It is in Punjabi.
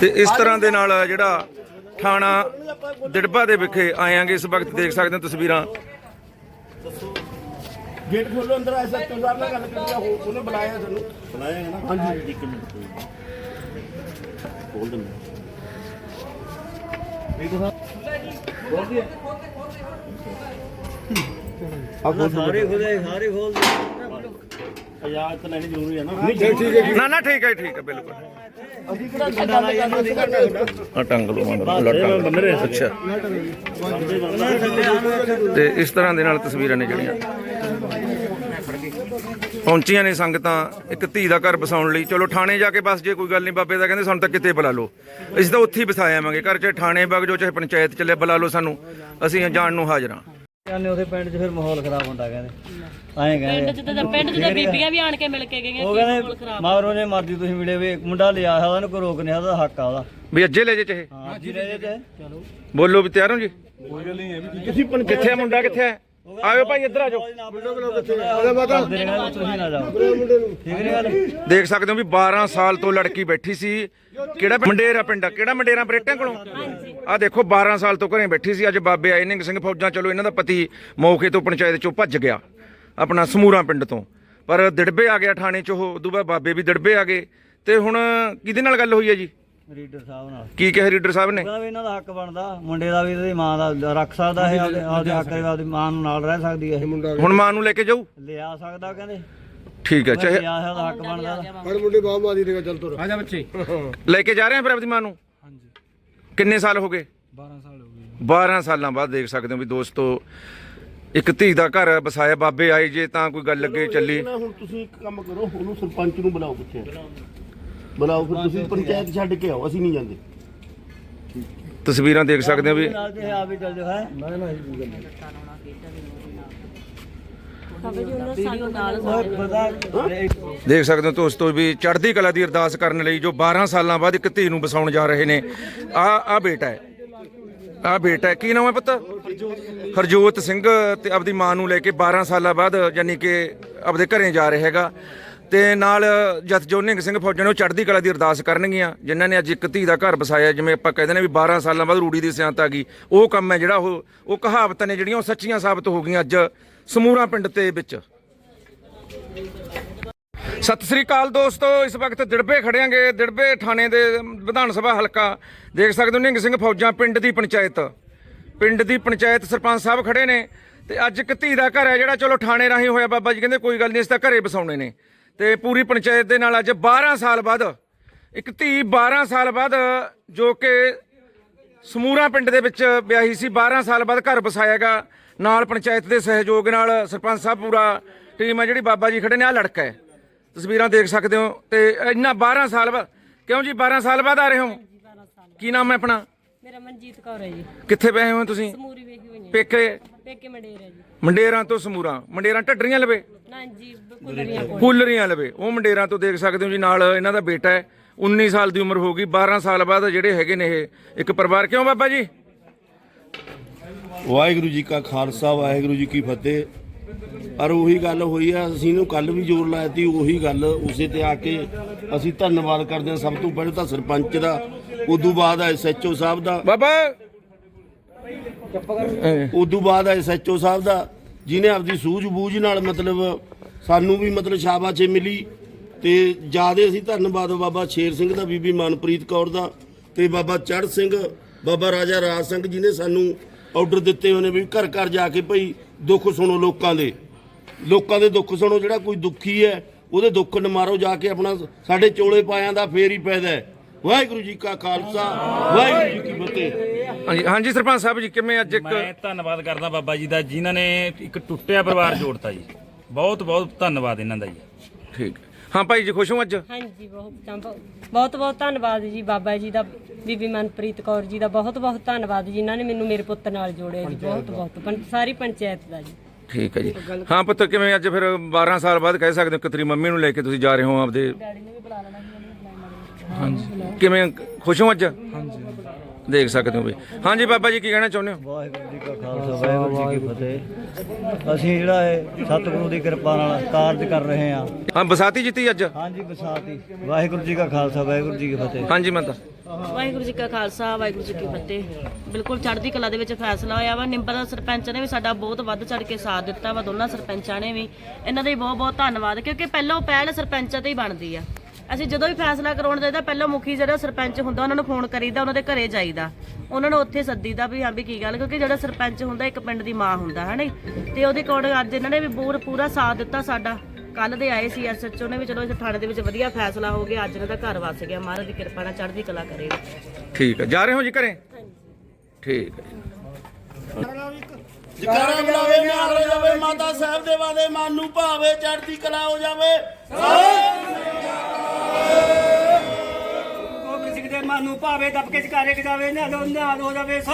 ਤੇ ਇਸ ਤਰ੍ਹਾਂ ਦੇ ਨਾਲ ਜਿਹੜਾ ਥਾਣਾ ਦਿੜਬਾ ਦੇ ਵਿਖੇ ਆਏਆਂਗੇ ਇਸ ਵਕਤ ਦੇਖ ਸਕਦੇ ਹੋ ਤਸਵੀਰਾਂ। ਗੇਟ ਖੋਲੋ ਅੰਦਰ ਆ ਸੱਤੋ ਸਾਹਿਬ ਨਾਲ ਗੱਲ ਕਰੀ ਆ ਉਹ- ਉਹਨੇ ਬੁਲਾਇਆ ਤੁਹਾਨੂੰ ਬੁਲਾਇਆ ਹੈ ਨਾ? ਹਾਂਜੀ। ਇੱਕ ਮਿੰਟ ਖੋਲ ਦਿੰਦਾ ਸਾਰੇ। ਖੁਦੇ ਸਾਰੇ ਖੋਲ ਦੇ ਇਜਾਜ਼ਤ ਤਾਂ ਲੈਣੀ ਜ਼ਰੂਰੀ ਹੈ ਨਾ ਨਾ ਨਾ ਠੀਕ ਹੈ ਠੀਕ ਹੈ ਬਿਲਕੁਲ। ਅਸੀਂ ਕਿਹੜਾ ਗੱਲ ਕਰਦੇ ਕਰਦੇ ਆ ਟੰਗ ਲੋ ਮੰਦਰ ਅੱਛਾ। ਤੇ ਇਸ ਤਰ੍ਹਾਂ ਦੇ ਨਾਲ ਤਸਵੀਰਾਂ ਨੇ ਜਿਹੜੀਆਂ। ਪਹੁੰਚੀਆਂ ਨੇ ਸੰਗਤਾਂ ਇੱਕ ਧੀ ਦਾ ਘਰ ਬਸਾਉਣ ਲਈ। ਚਲੋ ਥਾਣੇ ਜਾ ਕੇ ਬਸ ਜੇ ਕੋਈ ਗੱਲ ਨਹੀਂ ਬਾਬੇ ਦਾ ਕਹਿੰਦੇ ਸਾਨੂੰ ਤਾਂ ਕਿਤੇ ਬੁਲਾ ਲਓ। ਅਸੀਂ ਤਾਂ ਉੱਥੇ ਹੀ ਬਸਾਇਆ ਆਵਾਂਗੇ। ਘਰ ਚਾਹੇ ਥਾਣੇ ਵਗ ਜੋ ਚਾਹੇ ਪੰਚਾਇਤ ਚੱਲੇ ਬੁਲਾ ਲਓ ਸਾਨੂੰ। ਅਸੀਂ ਜਾਣ ਨੂੰ ਹਾਜ਼ਰ ਹਾਂ ਜਾਂਦੇ ਉਹਦੇ ਪਿੰਡ 'ਚ ਫਿਰ ਮਾਹੌਲ ਖਰਾਬ ਹੁੰਦਾ ਕਹਿੰਦੇ। ਐਂ ਕਹਿੰਦੇ ਪਿੰਡ 'ਚ ਤਾਂ ਪਿੰਡ 'ਚ ਤਾਂ ਬੀਬੀਆਂ ਵੀ ਆਣ ਕੇ ਮਿਲ ਕੇ ਗਈਆਂ ਉਹ ਕਹਿੰਦੇ ਮਾਰੋ ਜੇ ਮਰਜ਼ੀ ਤੁਸੀਂ ਮਿਲੇ ਵੀ ਮੁੰਡਾ ਲਿਆ ਹੈ ਉਹਨੂੰ ਕੋਈ ਰੋਕ ਨਹੀਂ ਉਹਦਾ ਹੱਕ ਆ ਉਹਦਾ। ਵੀ ਅੱਜੇ ਲੈ ਜੇ ਚਾਹੇ। ਹਾਂ ਜੀ ਰਹੇ ਤੇ ਚਲੋ। ਬੋਲੋ ਵੀ ਤਿਆਰ ਹੋ ਜੀ? ਕਿੱਥੇ ਆ ਮੁੰਡਾ ਕਿੱਥੇ ਹੈ ਆਇਓ ਭਾਈ ਇੱਧਰ ਆ ਜਾਓ। ਦੇਖ ਸਕਦੇ ਹੋ ਵੀ 12 ਸਾਲ ਤੋਂ ਲੜਕੀ ਬੈਠੀ ਸੀ। ਕਿਹੜਾ? ਮੰਡੇਰਾ ਪਿੰਡ ਆ। ਕਿਹੜਾ ਮੰਡੇਰਾ ਬਰੇਟਾਂ ਕੋਲੋਂ? ਆ ਦੇਖੋ 12 ਸਾਲ ਤੋਂ ਘਰੇ ਬੈਠੀ ਸੀ। ਅੱਜ ਬਾਬੇ ਆਏ ਨੇ ਸਿੰਘ ਫੌਜਾਂ। ਚਲੋ ਇਹਨਾਂ ਦਾ ਪਤੀ ਮੌਕੇ ਤੋਂ ਪੰਚਾਇਤ ਚੋਂ ਭੱਜ ਗਿਆ। ਆਪਣਾ ਸਮੂਰਾ ਪਿੰਡ ਤੋਂ। ਪਰ ਦਿੜਬੇ ਆ ਗਿਆ ਥਾਣੇ ਚ ਉਹ। ਉਦੋਂ ਬਾਅਦ ਬਾਬੇ ਵੀ ਦਿੜਬੇ ਆ ਗਏ। ਤੇ ਹੁਣ ਕਿਹਦੇ ਨਾਲ ਗੱਲ ਹੋਈ ਹੈ ਜੀ? ਰੀਡਰ ਸਾਹਿਬ ਨਾਲ। ਕੀ ਕਹੇ ਰੀਡਰ ਸਾਹਿਬ ਨੇ? ਕਹਿੰਦਾ ਵੀ ਇਹਨਾਂ ਦਾ ਹੱਕ ਬਣਦਾ ਮੁੰਡੇ ਦਾ ਵੀ ਇਹਦੀ ਮਾਂ ਦਾ ਰੱਖ ਸਕਦਾ ਹੈ ਆਪਦੇ ਆਪਦੇ ਹੱਕ ਦੇ ਆਪਦੀ ਮਾਂ ਨੂੰ ਨਾਲ ਰਹਿ ਸਕਦੀ ਹੈ ਇਹ। ਹੁਣ ਮਾਂ ਨੂੰ ਲੈ ਕੇ ਜਾਊ? ਲਿਆ ਸਕਦਾ ਕਹਿੰਦੇ। ਠੀਕ ਹੈ ਚਾਹੇ ਲਿਆ ਹੈ ਉਹਦਾ ਹੱਕ ਬਣਦਾ। ਹਰ ਮੁੰਡੇ ਬਾਹ ਮਾਰੀ ਦੇਗਾ ਚੱਲ ਤੁਰ। ਲੈ ਕੇ ਜਾ ਰਹੇ ਆ ਫਿਰ ਆਪਦੀ ਮਾਂ ਨੂੰ? ਹਾਂਜੀ। ਕਿੰਨੇ ਸਾਲ ਹੋ ਗਏ? 12 ਸਾਲ ਹੋ ਗਏ। 12 ਸਾਲਾਂ ਬਾਅਦ ਦੇਖ ਸਕਦੇ ਹੋ ਵੀ ਦੋਸਤੋ ਇੱਕ ਧੀ ਦਾ ਘਰ ਵਸਾਇਆ ਬਾਬੇ ਆਏ ਜੇ ਤਾਂ ਕੋਈ ਗੱਲ ਅੱਗੇ ਚੱਲੀ। ਹੁਣ ਤੁਸੀਂ ਇੱਕ ਕੰਮ ਕਰੋ ਉਹਨੂੰ ਸਰਪੰਚ ਨੂੰ ਬੁਲਾਓ ਕਿੱਥੇ ਬੁਲਾਓ ਫਿਰ ਤੁਸੀਂ ਪੰਚਾਇਤ ਛੱਡ ਕੇ ਆਓ ਅਸੀਂ ਨਹੀਂ ਜਾਂਦੇ। ਤਸਵੀਰਾਂ ਦੇਖ ਸਕਦੇ ਹੋ ਵੀ। ਨਾਲ ਤੇ ਆਪ ਹੀ ਚੱਲ ਜਾਓ ਹੈ? ਸਾਨੂੰ ਨਾਲ ਓਏ ਪਤਾ ਦੇਖ ਸਕਦੇ ਹੋ ਦੋਸਤੋ ਵੀ ਚੜ੍ਹਦੀ ਕਲਾ ਦੀ ਅਰਦਾਸ ਕਰਨ ਲਈ ਜੋ 12 ਸਾਲਾਂ ਬਾਅਦ ਇੱਕ ਧੀ ਨੂੰ ਵਸਾਉਣ ਜਾ ਰਹੇ ਨੇ। ਆ ਆ ਬੇਟਾ ਹੈ। ਆ ਬੇਟਾ ਹੈ। ਕੀ ਨਾਮ ਹੈ ਪੁੱਤ? ਹਰਜੋਤ ਸਿੰਘ ਤੇ ਆਪਦੀ ਮਾਂ ਨੂੰ ਲੈ ਕੇ 12 ਸਾਲਾਂ ਬਾਅਦ ਯਾਨੀ ਕਿ ਆਪਦੇ ਘਰੇ ਜਾ ਰਿਹਾ ਹੈਗਾ। ਤੇ ਨਾਲ ਜਥ ਜੋਨਿੰਗ ਸਿੰਘ ਫੌਜਾਂ ਨੇ ਉਹ ਚੜ੍ਹਦੀ ਕਲਾ ਦੀ ਅਰਦਾਸ ਕਰਨਗੀਆਂ, ਜਿਨ੍ਹਾਂ ਨੇ ਅੱਜ ਇੱਕ ਧੀ ਦਾ ਘਰ ਵਸਾਇਆ, ਜਿਵੇਂ ਆਪਾਂ ਕਹਿੰਦੇ ਨੇ ਵੀ 12 ਸਾਲਾਂ ਬਾਅਦ ਰੂੜੀ ਦੀ ਸਿਆਣਤ ਆ ਗਈ। ਉਹ ਕੰਮ ਹੈ ਜਿਹੜਾ ਉਹ ਉਹ ਕਹਾਵਤਾਂ ਨੇ ਜਿਹੜੀਆਂ ਉਹ ਸੱਚੀਆਂ ਸਾਬਤ ਹੋ ਗਈਆਂ ਅੱਜ ਸਮੂਰਾ ਪਿੰਡ ਤੇ ਵਿੱਚ। ਸਤਿ ਸ੍ਰੀ ਅਕਾਲ ਦੋਸਤੋ, ਇਸ ਵਕਤ ਦਿੜਬੇ ਖੜਿਆਂਗੇ ਦਿੜਬੇ ਥਾਣੇ ਦੇ ਵਿਧਾਨ ਸਭਾ ਹਲਕਾ। ਦੇਖ ਸਕਦੇ ਹੋ ਨਿੰਗ ਸਿੰਘ ਫੌਜਾਂ ਪਿੰਡ ਦੀ ਪੰਚਾਇਤ। ਪਿੰਡ ਦੀ ਪੰਚਾਇਤ ਸਰਪੰਚ ਸਾਹਿਬ ਖੜੇ ਨੇ ਤੇ ਅੱਜ ਇੱਕ ਧੀ ਦਾ ਘਰ ਹੈ ਜਿਹੜਾ, ਚਲੋ ਥਾਣੇ ਰਾਹੀਂ ਹੋਇਆ ਬਾਬਾ ਜੀ ਕਹਿੰਦੇ, ਕੋਈ ਗੱਲ ਨਹੀਂ ਇਸ ਤਾਂ ਘਰੇ ਬਸਾਉਣੇ ਨੇ। ਤੇ ਪੂਰੀ ਪੰਚਾਇਤ ਦੇ ਨਾਲ ਅੱਜ 12 ਸਾਲ ਬਾਅਦ ਇੱਕ ਧੀ 12 ਸਾਲ ਬਾਅਦ ਜੋ ਕਿ ਸਮੂਰਾ ਪਿੰਡ ਦੇ ਵਿੱਚ ਵਿਆਹੀ ਸੀ 12 ਸਾਲ ਬਾਅਦ ਘਰ ਵਸਾਇਆਗਾ। ਨਾਲ ਪੰਚਾਇਤ ਦੇ ਸਹਿਯੋਗ ਨਾਲ ਸਰਪੰਚ ਸਾਹਿਬ ਪੂਰਾ ਟੀਮ ਹੈ ਜਿਹੜੀ ਬਾਬਾ ਜੀ ਖੜੇ ਨੇ ਆ ਲੜਕਾ ਹੈ। ਤਸਵੀਰਾਂ ਦੇਖ ਸਕਦੇ ਹੋ ਤੇ ਇੰਨਾ 12 ਸਾਲ ਬਾਅਦ ਕਿਉਂ ਜੀ 12 ਸਾਲ ਬਾਅਦ ਆ ਰਹੇ ਹੋ? ਕੀ ਨਾਮ ਹੈ ਆਪਣਾ? ਮੇਰਾ ਮਨਜੀਤ ਕੌਰ ਹੈ ਜੀ। ਕਿੱਥੇ ਪਏ ਹੋ ਤੁਸੀਂ? ਮੂਰੀ ਵੇਖੀ ਹੋਈਆਂ ਪੇਕੇ? ਪੇਕੇ ਮੰਡੇਰ ਜੀ। ਮੰਡੇਰਾਂ ਤੋਂ ਸਮੂਰਾ। ਮੰਡੇਰਾਂ ਢੱਡਰੀਆਂ ਲਵੇ। ਨਾ ਜੀ ਕੁਲਰੀਆਂ ਕੋਲ ਕੂਲਰੀਆਂ ਲਵੇ। ਉਹ ਮੰਡੇਰਾਂ ਤੋਂ ਦੇਖ ਸਕਦੇ ਹੋ ਜੀ ਨਾਲ ਇਹਨਾਂ ਦਾ ਬੇਟਾ ਹੈ। 19 ਸਾਲ ਦੀ ਉਮਰ ਹੋ ਗਈ 12 ਸਾਲ ਬਾਅਦ ਜਿਹੜੇ ਹੈਗੇ ਨੇ ਇਹ। ਇੱਕ ਪਰਿਵਾਰ ਕਿਉਂ ਬਾਬਾ ਜੀ? ਵਾਹਿਗੁਰੂ ਜੀ ਕਾ ਖਾਲਸਾ ਵਾਹਿਗੁਰੂ ਜੀ ਕੀ ਫਤਿਹ। ਪਰ ਉਹੀ ਗੱਲ ਹੋਈ ਆ ਅਸੀਂ ਨੂੰ ਕੱਲ ਵੀ ਜ਼ੋਰ ਲਾਇਆ ਤੀ ਉਹੀ ਗੱਲ ਉਸੇ ਤੇ ਆ ਕੇ ਅਸੀਂ ਧੰਨਵਾਦ ਕਰਦੇ ਹਾਂ ਸਭ ਤੋਂ ਪਹਿਲਾਂ ਤਾਂ ਸਰਪੰਚ ਦਾ ਉਦੋਂ ਬਾਅਦ ਐਸਐਚਓ ਸਾਹਿਬ ਦਾ। ਬਾਬਾ! ਉਦੋਂ ਬਾਅਦ ਐਸਐਚਓ ਸਾਹਿਬ ਦਾ ਜਿਨੇ ਆਪਦੀ ਸੂਝ-ਬੂਝ ਨਾਲ ਮਤਲਬ ਸਾਨੂੰ ਵੀ ਮਤਲਬ ਸ਼ਾਬਾਸ਼ੇ ਮਿਲੀ ਤੇ ਜਿਆਦੇ ਅਸੀਂ ਧੰਨਵਾਦ ਬਾਬਾ ਸ਼ੇਰ ਸਿੰਘ ਦਾ, ਬੀਬੀ ਮਨਪ੍ਰੀਤ ਕੌਰ ਦਾ ਤੇ ਬਾਬਾ ਚੜ੍ਹ ਸਿੰਘ, ਬਾਬਾ ਰਾਜਾ ਰਾਜ ਸਿੰਘ ਜਿਨੇ ਸਾਨੂੰ ਆਰਡਰ ਦਿੱਤੇ ਹੋਏ ਨੇ ਵੀ ਘਰ ਘਰ ਜਾ ਕੇ ਭਈ ਦੁੱਖ ਸੁਣੋ ਲੋਕਾਂ ਦੇ। ਲੋਕਾਂ ਦੇ ਦੁੱਖ ਸੁਣੋ, ਜਿਹੜਾ ਕੋਈ ਦੁੱਖੀ ਹੈ, ਉਹਦੇ ਦੁੱਖ ਨਿਮਾਰੋ ਜਾ ਕੇ ਆਪਣਾ ਸਾਡੇ ਚੋਲੇ ਪਾਇਆਂ ਦਾ ਫੇਰ ਹੀ ਪੈਦਾ ਹੈ। ਵਾਹਿਗੁਰੂ ਜੀ ਕਾ ਖਾਲਸਾ ਵਾਹਿਗੁਰੂ ਜੀ ਕੀ ਫਤਿਹ। ਹਾਂਜੀ ਹਾਂਜੀ ਸਰਪੰਚ ਸਾਹਿਬ ਜੀ ਕਿਵੇਂ ਅੱਜ ਇੱਕ ਮੈਂ ਧੰਨਵਾਦ ਕਰਦਾ ਬਾਬਾ ਜੀ ਦਾ ਜਿਨ੍ਹਾਂ ਨੇ ਇੱਕ ਟੁੱਟਿਆ ਪਰਿਵਾਰ ਜੋੜਤਾ ਜੀ। ਬਹੁਤ ਬਹੁਤ ਧੰਨਵਾਦ ਇਹਨਾਂ ਦਾ ਜੀ। ਠੀਕ। ਹਾਂ ਭਾਈ ਜੀ ਖੁਸ਼ ਹੋ ਅੱਜ? ਹਾਂਜੀ ਬਹੁਤ ਬਹੁਤ ਬਹੁਤ ਧੰਨਵਾਦ ਜੀ ਬਾਬਾ ਜੀ ਦਾ ਬੀਬੀ ਮਨਪ੍ਰੀਤ ਕੌਰ ਜੀ ਦਾ। ਬਹੁਤ ਬਹੁਤ ਧੰਨਵਾਦ ਜੀ ਜਿਨ੍ਹਾਂ ਨੇ ਮੈਨੂੰ ਮੇਰੇ ਪੁੱਤ ਨਾਲ ਜੋੜਿਆ ਜੀ। ਬਹੁਤ ਬਹੁਤ ਪੰ- ਸਾਰੀ ਪੰਚਾਇਤ ਦਾ ਜੀ। ਠੀਕ ਹੈ ਜੀ। ਹਾਂ ਪੁੱਤ ਕਿਵੇਂ ਅੱਜ ਫਿਰ 12 ਸਾਲ ਬਾਅਦ ਕਹਿ ਸਕਦੇ ਹੋ ਕਿ ਤੇਰੀ ਮੰਮੀ ਨੂੰ ਲੈ ਕੇ ਤੁਸੀਂ ਜਾ ਰਹੇ ਹੋ ਆਪਦੇ ਹਾਂਜੀ। ਕਿਵੇਂ ਖੁਸ਼ ਹੋ ਅੱਜ? ਹਾਂਜੀ। ਦੇਖ ਸਕਦੇ ਹੋ ਵੀ। ਹਾਂਜੀ ਬਾਬਾ ਜੀ ਕੀ ਕਹਿਣਾ ਚਾਹੁੰਦੇ ਹੋ? ਵਾਹਿਗੁਰੂ ਜੀ ਕਾ ਖਾਲਸਾ ਵਾਹਿਗੁਰੂ ਜੀ ਕੀ ਫਤਿਹ। ਅਸੀਂ ਜਿਹੜਾ ਹੈ ਸਤਿਗੁਰੂ ਦੀ ਕਿਰਪਾ ਨਾਲ ਕਾਰਜ ਕਰ ਰਹੇ ਹਾਂ। ਹਾਂ ਬਸਾਤੀ ਜਿੱਤੀ ਅੱਜ? ਹਾਂਜੀ ਬਸਾਤੀ। ਵਾਹਿਗੁਰੂ ਜੀ ਕਾ ਖਾਲਸਾ ਵਾਹਿਗੁਰੂ ਜੀ ਕੀ ਫਤਿਹ। ਹਾਂਜੀ ਮਾਤਾ। ਵਾਹਿਗੁਰੂ ਜੀ ਕਾ ਖਾਲਸਾ ਵਾਹਿਗੁਰੂ ਜੀ ਕੀ ਫਤਿਹ। ਬਿਲਕੁਲ ਚੜ੍ਹਦੀ ਕਲਾ ਦੇ ਵਿੱਚ ਫੈਸਲਾ ਹੋਇਆ ਵਾ। ਨਿੰਬਰ ਸਰਪੰਚ ਨੇ ਵੀ ਸਾਡਾ ਬਹੁਤ ਵੱਧ ਚੜ ਕੇ ਸਾਥ ਦਿੱਤਾ ਵਾ। ਦੋਨਾਂ ਸਰਪੰਚਾਂ ਨੇ ਵੀ। ਇਹਨਾਂ ਦਾ ਹੀ ਬਹੁਤ ਬਹੁਤ ਧੰਨਵਾਦ ਕਿਉਂਕਿ ਪਹਿਲਾਂ ਪਹਿਲ ਸਰਪੰਚਾਂ ਤੇ ਹੀ ਬਣਦੀ ਆ। ਅਸੀਂ ਜਦੋਂ ਵੀ ਫੈਸਲਾ ਕਰਾਉਣ ਜਾਈਦਾ ਪਹਿਲਾਂ ਮੁਖੀ ਜਿਹੜਾ ਸਰਪੰਚ ਹੁੰਦਾ ਉਹਨਾਂ ਨੂੰ ਫੋਨ ਕਰੀਦਾ ਉਹਨਾਂ ਦੇ ਘਰੇ ਜਾਈਦਾ। ਉਹਨਾਂ ਨੂੰ ਉੱਥੇ ਸੱਦੀਦਾ ਵੀ ਹਾਂ ਵੀ ਕੀ ਗੱਲ ਕਿਉਂਕਿ ਜਿਹੜਾ ਸਰਪੰਚ ਹੁੰਦਾ ਇੱਕ ਪਿੰਡ ਦੀ ਮਾਂ ਹੁੰਦਾ ਹੈ ਤੇ ਉਹਦੇ ਕੋਲ ਅੱਜ ਇਹਨਾਂ ਨੇ ਵੀ ਪੂਰ ਪੂਰਾ ਸਾਥ ਦਿੱਤਾ ਸਾਡਾ। ਕੱਲ ਦੇ ਆਏ ਸੀ ਐਸਐਚਓ ਨੇ ਵੀ ਚਲੋ ਇਸ ਥਾਣੇ ਦੇ ਵਿੱਚ ਵਧੀਆ ਫੈਸਲਾ ਹੋ ਗਿਆ ਅੱਜ ਇਹਨਾਂ ਦਾ ਘਰ ਵਸ ਗਿਆ। ਮਹਾਰਾਜ ਦੀ ਕਿਰਪਾ ਨਾਲ ਚੜ੍ਹਦੀ ਕਲਾ ਕਰੇਗਾ ਠੀਕ ਹੈ ਜਾ ਰਹੇ ਹੋ ਜੀ ਘਰੇ? ਠੀਕ ਹੈ ਜਕਾਰਾ ਬੁਲਾਵੇ ਨਿਹਾਲ ਹੋ ਜਾਵੇ ਮਾਤਾ ਸਾਹਿਬ ਦੇ ਵਾਦੇ ਮਨ ਨੂੰ ਭਾਵੇ ਚੜ੍ਹਦੀ ਕਲਾ ਹੋ ਜਾਵੇ। ਗੋਬਿੰਦ ਸਿੰਘ ਦੇ ਮਨ ਨੂੰ ਭਾਵੇ, ਦੱਬ ਕੇ ਜਕਾਰੇ ਜਾਵੇ ਨਿਹਾਲੋ ਨਿਹਾਲ ਹੋ ਜਾਵੇ ਸੋ